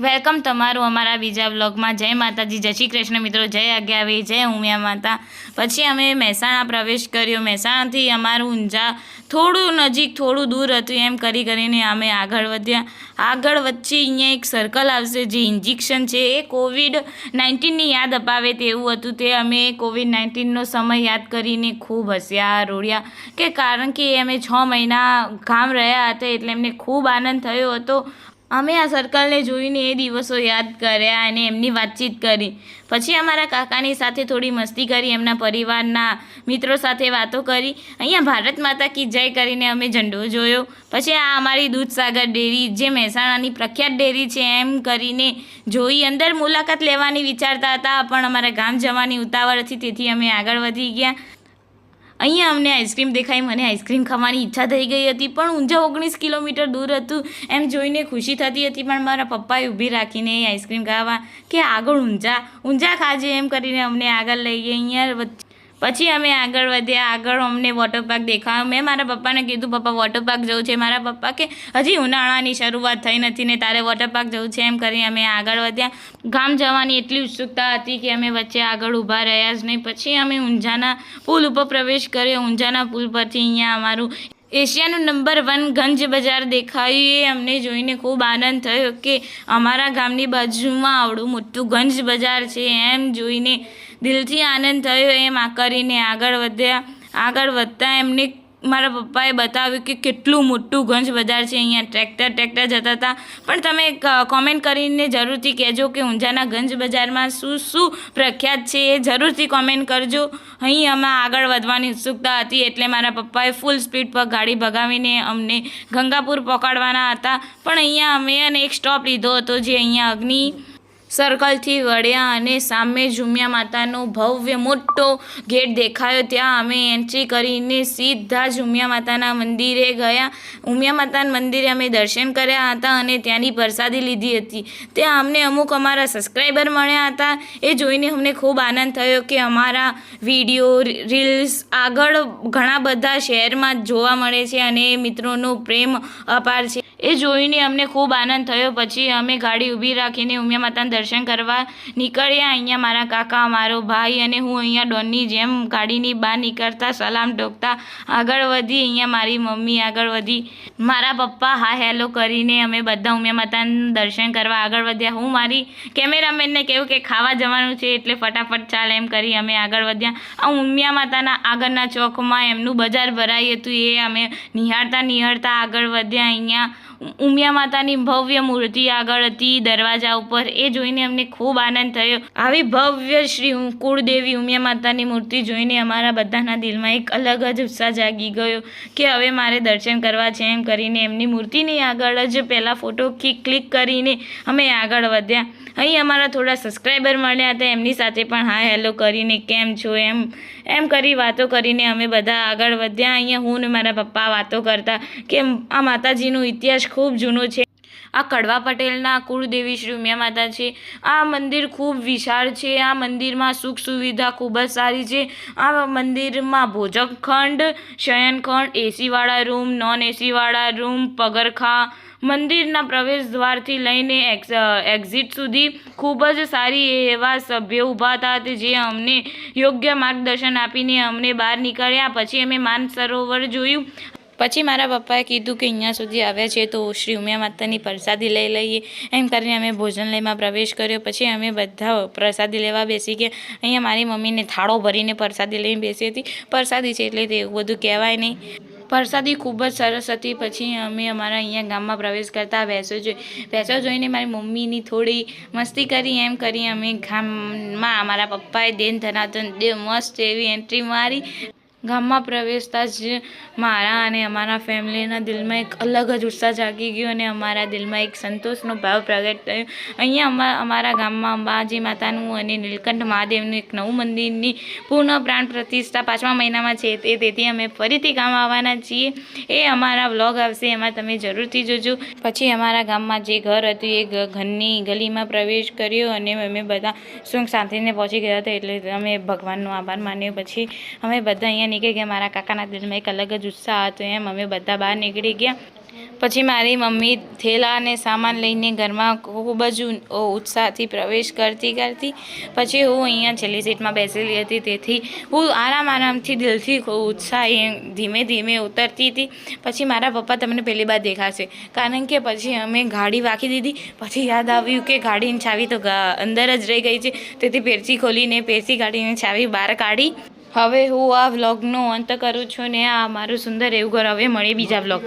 Welcome તમારું અમારા બીજા બ્લોગમાં જય માતાજી, જય શ્રી કૃષ્ણ મિત્રો, જય આજ્ઞાવી જય ઉમિયા માતા. પછી અમે મહેસાણા પ્રવેશ કર્યો. મહેસાણાથી અમારું ઊંઝા થોડું નજીક, થોડું દૂર હતું એમ કરી કરીને અમે આગળ વધ્યા. આગળ વચ્ચે અહીંયા એક સર્કલ આવશે જે ઇન્જેક્શન છે. એ કોવિડ નાઇન્ટીનની યાદ અપાવે તેવું હતું. તે અમે કોવિડ નાઇન્ટીનનો સમય યાદ કરીને ખૂબ હસ્યા રોડ્યા કે કારણ કે અમે છ મહિના ગામ રહ્યા હતા એટલે એમને ખૂબ આનંદ થયો હતો. અમે આ સર્કલને જોઈને એ દિવસો યાદ કર્યા અને એમની વાતચીત કરી. પછી અમારા કાકાની સાથે થોડી મસ્તી કરી, એમના પરિવારના મિત્રો સાથે વાતો કરી. અહીંયા ભારત માતા કી જય કરીને અમે ઝંડો જોયો. પછી આ અમારી દૂધસાગર ડેરી જે મહેસાણાની પ્રખ્યાત ડેરી છે એમ કરીને જોઈ અંદર મુલાકાત લેવાની વિચારતા હતા, પણ અમારા ગામ જવાની ઉતાવળ હતી, તેથી અમે આગળ વધી ગયા. અહીંયા અમને આઈસ્ક્રીમ દેખાઈ, મને આઈસ્ક્રીમ ખાવાની ઈચ્છા થઈ ગઈ હતી, પણ ઊંઝા ઓગણીસ કિલોમીટર દૂર હતું. એમ જોઈને ખુશી થતી હતી, પણ મારા પપ્પાએ ઊભી રાખીને આઈસ્ક્રીમ ખાવા કે આગળ ઊંઝા ઊંઝા ખાજે, એમ કરીને અમને આગળ લઈ ગઈ અહીંયા પછી અમે આગળ વધ્યા. આગળ અમને વોટર પાર્ક દેખાયો. મેં મારા પપ્પાને કીધું, પપ્પા વોટર પાર્ક જવું છે. મારા પપ્પા કે, હજી ઉનાળાની શરૂઆત થઈ નથી ને તારે વોટર પાર્ક જવું છે? એમ કરી અમે આગળ વધ્યા. ગામ જવાની એટલી ઉત્સુકતા હતી કે અમે વચ્ચે આગળ ઊભા રહ્યા જ નહીં. પછી અમે ઊંઝાના પુલ ઉપર પ્રવેશ કર્યો. ઊંઝાના પુલ પરથી અહીંયા અમારું એશિયાનું નંબર વન ગંજ બજાર દેખાયું. એ અમને જોઈને ખૂબ આનંદ થયો કે અમારા ગામની બાજુમાં આવડું મોટું ગંજ બજાર છે એમ જોઈને દિલથી આનંદ થયો એમ આ કરીને આગળ વધ્યા. આગળ વધતા એમને મારા પપ્પાએ બતાવ્યું કે કેટલું મોટું ગંજ બજાર છે. અહીંયા ટ્રેક્ટર ટ્રેક્ટર જતા હતા. પણ તમે કોમેન્ટ કરીને જરૂરથી કહેજો કે ઊંઝાના ગંજ બજારમાં શું શું પ્રખ્યાત છે એ જરૂરથી કોમેન્ટ કરજો. અહીં અમે આગળ વધવાની ઉત્સુકતા હતી એટલે મારા પપ્પાએ ફૂલ સ્પીડ પર ગાડી ભગાવીને અમને ગંગાપુર પહોંચાડવાના હતા. પણ અહીંયા અમે અને એક સ્ટોપ લીધો હતો જે અહીંયા અગ્નિ સર્કલથી વળ્યા અને સામે ઝુમિયા માતાનો ભવ્ય મોટો ગેટ દેખાયો. ત્યાં અમે એન્ટ્રી કરીને સીધા ઝુમિયા માતાના મંદિરે ગયા. ઉમિયા માતાના મંદિરે અમે દર્શન કર્યા હતા અને ત્યાંની પ્રસાદી લીધી હતી. ત્યાં અમને અમુક અમારા સબસ્ક્રાઈબર મળ્યા હતા. એ જોઈને અમને ખૂબ આનંદ થયો કે અમારા વીડિયો રીલ્સ આગળ ઘણા બધા શહેરમાં જોવા મળે છે અને મિત્રોનો પ્રેમ અપાર છે. એ જોઈને અમને ખૂબ આનંદ થયો. પછી અમે ગાડી ઊભી રાખીને ઉમિયા માતાના દર્શન કરવા નીકળ્યા. અહીંયા મારા કાકા, મારો ભાઈ અને હું અહીંયા ડોનની જેમ ગાડીની બહાર નીકળતા સલામ ઢોકતા આગળ વધી. અહીંયા મારી મમ્મી આગળ વધી. મારા પપ્પા, હા, હેલો કરીને અમે બધા ઉમિયા માતાના દર્શન કરવા આગળ વધ્યા. હું મારી કેમેરામેનને કહ્યું કે ખાવા જવાનું છે એટલે ફટાફટ ચાલ એમ કરી અમે આગળ વધ્યા. આ ઉમિયા માતાના આગળના ચોકમાં એમનું બજાર ભરાયું હતું. એ અમે નિહાળતા નિહાળતા આગળ વધ્યા. અહીંયા ઉમિયા માતાની ભવ્ય મૂર્તિ આગળ હતી, દરવાજા ઉપર. એ જોઈને અમને ખૂબ આનંદ થયો. આવી ભવ્ય શ્રી કુળદેવી ઉમિયા માતાની મૂર્તિ જોઈને અમારા બધાના દિલમાં એક અલગ જ ઉત્સાહ જાગી ગયો કે હવે મારે દર્શન કરવા છે એમ કરીને એમની મૂર્તિની આગળ જ પહેલાં ફોટો ક્લિક કરીને અમે આગળ વધ્યા. અહીં અમારા થોડા સબસ્ક્રાઈબર મળ્યા હતા, એમની સાથે પણ હા હેલો કરીને કેમ છો એમ એમ કરી વાતો કરીને અમે બધા આગળ વધ્યા. અહીંયા હું ને મારા પપ્પા વાતો કરતા કે આ માતાજીનો ઇતિહાસ ખૂબ જૂનો છે. આ કડવા પટેલના કુળદેવી શ્રી ઉમિયા માતા છે આ મંદિર ખૂબ વિશાળ છે. આ મંદિરમાં સુખ સુવિધા ખૂબ જ સારી છે. આ મંદિરમાં ભોજન ખંડ શયનખંડ એસીવાળા રૂમ નોન એસીવાળા રૂમ, પગરખા, મંદિરના પ્રવેશ દ્વારથી લઈને એક્ઝિટ સુધી ખૂબ જ સારી એવા સભ્યો ઊભા હતા જે અમને યોગ્ય માર્ગદર્શન આપીને અમને બહાર નીકળ્યા. પછી અમે માન સરોવર જોયું. પછી મારા પપ્પાએ કીધું કે અહીંયા સુધી આવ્યા છે તો શ્રી ઉમિયા માતાની પ્રસાદી લઈ લઈએ. એમ કરીને અમે ભોજનાલયમાં પ્રવેશ કર્યો. પછી અમે બધા પ્રસાદી લેવા બેસી ગયા. અહીંયા મારી મમ્મીને થાળો ભરીને પ્રસાદી લઈને બેસી હતી. પ્રસાદી છે એટલે તે બધું કહેવાય નહીં. પ્રસાદી ખૂબ જ સરસ હતી. પછી અમે અમારા અહીંયા ગામમાં પ્રવેશ કરતા ભેંસો જોઈ, ભેંસો જોઈને મારી મમ્મીની થોડી મસ્તી કરી. એમ કરી અમે ગામમાં અમારા પપ્પાએ દેન ધનાતન મસ્ત એવી એન્ટ્રી મારી. ગામમાં પ્રવેશતા જ મારા અને અમારા ફેમિલીના દિલમાં એક અલગ જ ઉત્સાહ જાગી ગયો અને અમારા દિલમાં એક સંતોષનો ભાવ પ્રગટ થયો. અહીંયા અમા, અમારા ગામમાં અંબાજી માતાનું અને નીલકંઠ મહાદેવનું એક નવું મંદિરની પૂર્ણ પ્રાણ પ્રતિષ્ઠા પાંચમા મહિનામાં છે. તે તેથી અમે ફરીથી ગામ આવવાના છીએ. એ અમારા વ્લોગ આવશે, એમાં તમે જરૂરથી જોજો. પછી અમારા ગામમાં જે ઘર હતું, એ ઘરની ગલીમાં પ્રવેશ કર્યો અને અમે બધા સુખ શાંતિને પહોંચી ગયા હતા. એટલે અમે ભગવાનનો આભાર માન્યો. પછી અમે બધા અહીંયા નીકળી ગયા. મારા કાકાના દિલમાં એક અલગ જ ઉત્સાહ હતો. એમ અમે બધા બહાર નીકળી ગયા. પછી મારી મમ્મી થેલા અને સામાન લઈને ઘરમાં ખૂબ જ ઉત્સાહથી પ્રવેશ કરતી કરતી પછી હું અહીંયા છેલ્લી સીટમાં બેસેલી હતી. તેથી હું આરામ આરામથી દિલથી ઉત્સાહી ધીમે ધીમે ઉતરતી હતી. પછી મારા પપ્પા તમને પહેલી વાર દેખાશે. કારણ કે પછી અમે ગાડી વાંકી દીધી. પછી યાદ આવ્યું કે ગાડીની ચાવી તો અંદર જ રહી ગઈ છે. તેથી પેરસી ખોલીને પેરસી ગાડીની ચાવી બહાર કાઢી હવે હું આ વ્લોગનો અંત કરું છું ને આ મારું સુંદર એવું ઘર હવે મળી બીજા વ્લોગમાં.